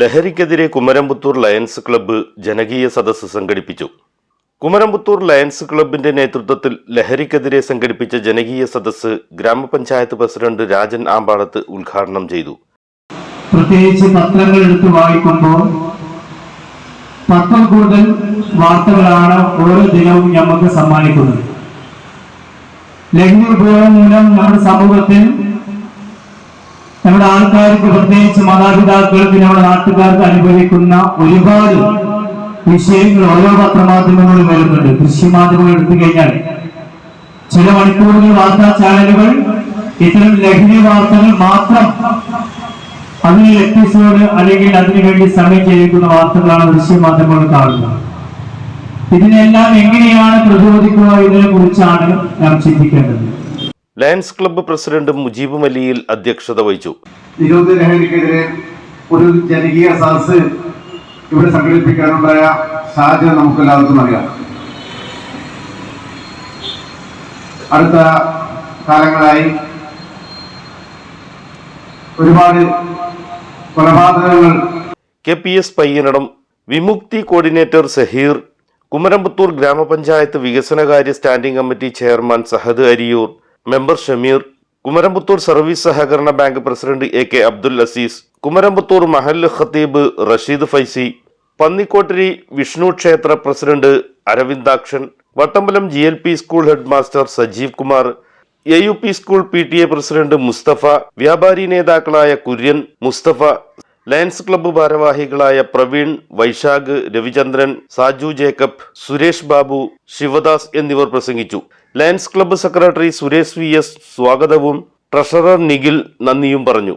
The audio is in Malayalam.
ലഹരിക്കെതിരെ കുമരംപുത്തൂർ ലയൻസ് ക്ലബ്ബ് ജനകീയ സദസ്സ് സംഘടിപ്പിച്ചു. കുമരംപുത്തൂർ ലയൻസ് ക്ലബിന്റെ നേതൃത്വത്തിൽ ലഹരിക്കെതിരെ സംഘടിപ്പിച്ച ജനകീയ സദസ്സ് ഗ്രാമപഞ്ചായത്ത് പ്രസിഡന്റ് രാജൻ ആമ്പാടത്ത് ഉദ്ഘാടനം ചെയ്തു. പ്രത്യേകിച്ച് പത്രങ്ങൾ എടുത്ത് വായിക്കുമ്പോൾ പത്രം കൂടുതൽ വാർത്തകളാണ് ഓരോ ദിനവും നമുക്ക് സമ്മാനിക്കുന്നത്. ലഹരി ഉപയോഗം മൂലം നമ്മുടെ സമൂഹത്തിൽ നമ്മുടെ ആൾക്കാർക്ക് പ്രത്യേകിച്ച് മാതാപിതാക്കൾക്ക് നമ്മുടെ നാട്ടുകാർക്ക് അനുഭവിക്കുന്ന ഒരുപാട് വിഷയങ്ങൾ ഓരോ പത്രമാധ്യമങ്ങളും വരുന്നുണ്ട്. കൃഷി മാധ്യമങ്ങൾ എടുത്തു കഴിഞ്ഞാൽ ചില മണിക്കൂറുകൾ വാർത്താ ചാനലുകൾ ഇത്തരം ലഹരി വാർത്തകൾ മാത്രം അതിന് എപ്പിസോഡ് അല്ലെങ്കിൽ അതിനുവേണ്ടി സമയം ചെയ്യിക്കുന്ന വാർത്തകളാണ് ദൃശ്യമാധ്യമങ്ങൾ കാണുന്നത്. ഇതിനെല്ലാം എങ്ങനെയാണ് പ്രതിരോധിക്കുക ഇതിനെ കുറിച്ചാണ് നാം ചിന്തിക്കേണ്ടത്. ലയൺസ് ക്ലബ്ബ് പ്രസിഡന്റ് മുജീബ് മലിയിൽ അധ്യക്ഷത വഹിച്ചു. ലഹരിക്കെതിരെ ഒരു ജനകീയ സദസ് ഇവിടെ സംഘടിപ്പിക്കാനുണ്ടായ സാഹചര്യം നമുക്ക് എല്ലാവർക്കും അറിയാം. അടുത്ത കാലങ്ങളായി ഒരുപാട് കൊലപാതകങ്ങൾ K P S Payyanadam Vimukthi coordinator Saheer Kumaramputhur ഗ്രാമപഞ്ചായത്ത് വികസനകാര്യ standing committee chairman Sahad Ariyur member Shameer Kumaramputhur service സഹകരണ bank president A K Abdul Azeez Kumaramputhur മഹല്ല് ഖത്തീബ് റഷീദ് ഫൈസി പന്നിക്കോട്ടരി വിഷ്ണു ക്ഷേത്ര president Aravindakshan Vattambalam G L P school head master Sajeev Kumar A U P school P T A president Mustafa വ്യാപാരി നേതാക്കളായ കുര്യൻ മുസ്തഫ ലയൺസ് ക്ലബ്ബ് ഭാരവാഹികളായ പ്രവീൺ വൈശാഖ് രവിചന്ദ്രൻ സാജു ജേക്കബ് സുരേഷ് ബാബു ശിവദാസ് എന്നിവർ പ്രസംഗിച്ചു. Lions club secretary Suresh V S സ്വാഗതവും ട്രഷറർ നിഖിൽ നന്ദിയും പറഞ്ഞു.